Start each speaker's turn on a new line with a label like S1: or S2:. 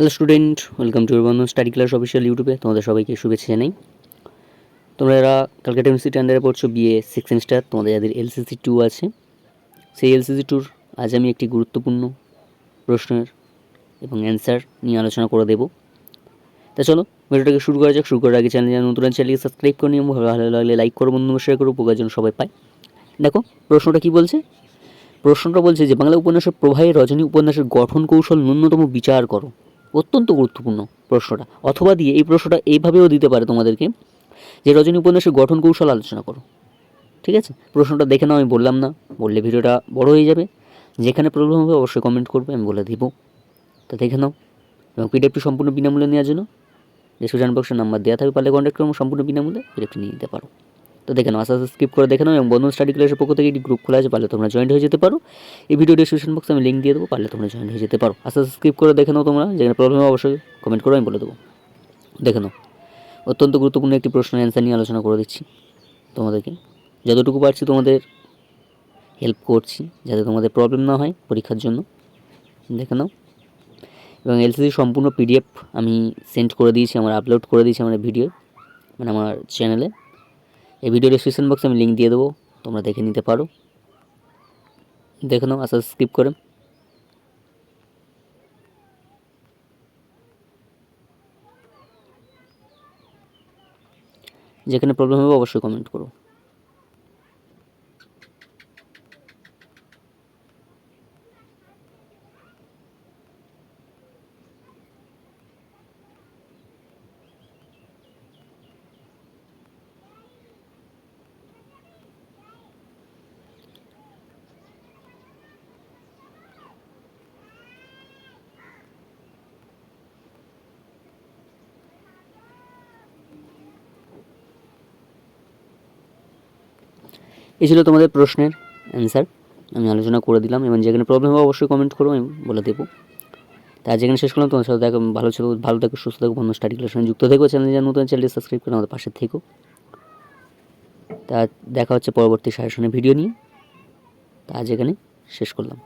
S1: Hello student welcome to বন্ধু study class official ইউটিউবে তোমাদের সবাইকে শুভেচ্ছা জানাই। তোমরা এরা ক্যালকাটা ইউনিভার্সিটি আন্ডারে পড়ছো বিএ সিক্স সেমিস্টার তোমাদের যাদের এলসিসি টু আছে, সেই এলসিসি টুর আজ আমি একটি গুরুত্বপূর্ণ প্রশ্নের এবং অ্যান্সার নিয়ে আলোচনা করে দেবো। তা চলো, ভিডিওটাকে শুরু করা যাক। শুরু করার আগে চ্যানেল নতুন চ্যানেলকে সাবস্ক্রাইব করে নিও। ভালো ভালো লাগলে লাইক করো বন্ধু শেয়ার করো উপকার যেন সবাই পায়। দেখো, প্রশ্নটা কি বলছে? প্রশ্নটা বলছে যে, বাংলা উপন্যাসের প্রবাহে রজনী উপন্যাসের গঠন কৌশল ন্যূনতম বিচার করো। অত্যন্ত গুরুত্বপূর্ণ প্রশ্নটা। অথবা দিয়ে এই প্রশ্নটা এইভাবেও দিতে পারে তোমাদেরকে যে রজনী উপন্যাসের গঠন কৌশল আলোচনা করো। ঠিক আছে? প্রশ্নটা দেখে নাও, আমি বললাম না। বললে ভিডিওটা বড় হয়ে যাবে। যেখানে প্রবলেম হবে অবশ্যই কমেন্ট করবে, আমি বলে দিব। তো দেখে নাও। এবং পিডিএফটি সম্পূর্ণ বিনামূল্যে নেওয়ার জন্য ডিসক্রিপশন বক্সের নাম্বার দেওয়া থাকবে, পারলে কন্ট্যাক্ট করব সম্পূর্ণ বিনামূল্যে পিডিএফটি নিয়ে নিতে পারো। তো দেখে নাও, আস্তে আস্তে স্কিপ করে দেখে নাও এবং বন্ধু স্টাডি ক্লাসের পক্ষ থেকে একটি গ্রুপ খোলা আছে, পারলে তোমরা জয়েন্ট হয়ে যেতে পারো। এই ভিডিও ডিসক্রিপশন বক্সে আমি লিঙ্ক দিয়ে দেবো, পারলে তোমরা জয়েন্ট হয়ে যেতে পারো। আস্তে আস্তে স্কিপ করে দেখে নাও তোমরা, যেখানে প্রবলেম অবশ্যই কমেন্ট করো আমি বলে দেবো। দেখে নাও, অত্যন্ত গুরুত্বপূর্ণ একটি প্রশ্নের অ্যান্সার নিয়ে আলোচনা করে দিচ্ছি তোমাদেরকে। যতটুকু পারছি তোমাদের হেল্প করছি, যাতে তোমাদের প্রবলেম না হয় পরীক্ষার জন্য। দেখে নাও, এবং এলসিসি সম্পূর্ণ পিডিএফ আমি সেন্ড করে দিয়েছি, আমার আপলোড করে দিয়েছি আমার ভিডিও মানে আমার চ্যানেলে এই ভিডিও ডিসক্রিপশন বক্সে আমি লিঙ্ক দিয়ে দেবো, তোমরা দেখে নিতে পারো। দেখে নাও, আস্তে স্কিপ করে। যেখানে প্রবলেম হবে, অবশ্যই কমেন্ট করো। এই ছিল তোমাদের প্রশ্নের অ্যান্সার আমি আলোচনা করে দিলাম, এবং যেখানে প্রবলেম হবে অবশ্যই কমেন্ট করো, আমি বলে দেবো। তা যেখানে শেষ করলাম, তোমার সাথে দেখো ভালো ছিল ভালো থাকো, সুস্থ থাকো, বন্ধু স্টাডি ক্লাসের সঙ্গে যুক্ত থেকো চ্যানেল যা নতুন চ্যানেলটি সাবস্ক্রাইব করে আমাদের পাশে থেকো। তা দেখা হচ্ছে পরবর্তী সাজেশনের ভিডিও নিয়ে। তা যেখানে শেষ করলাম।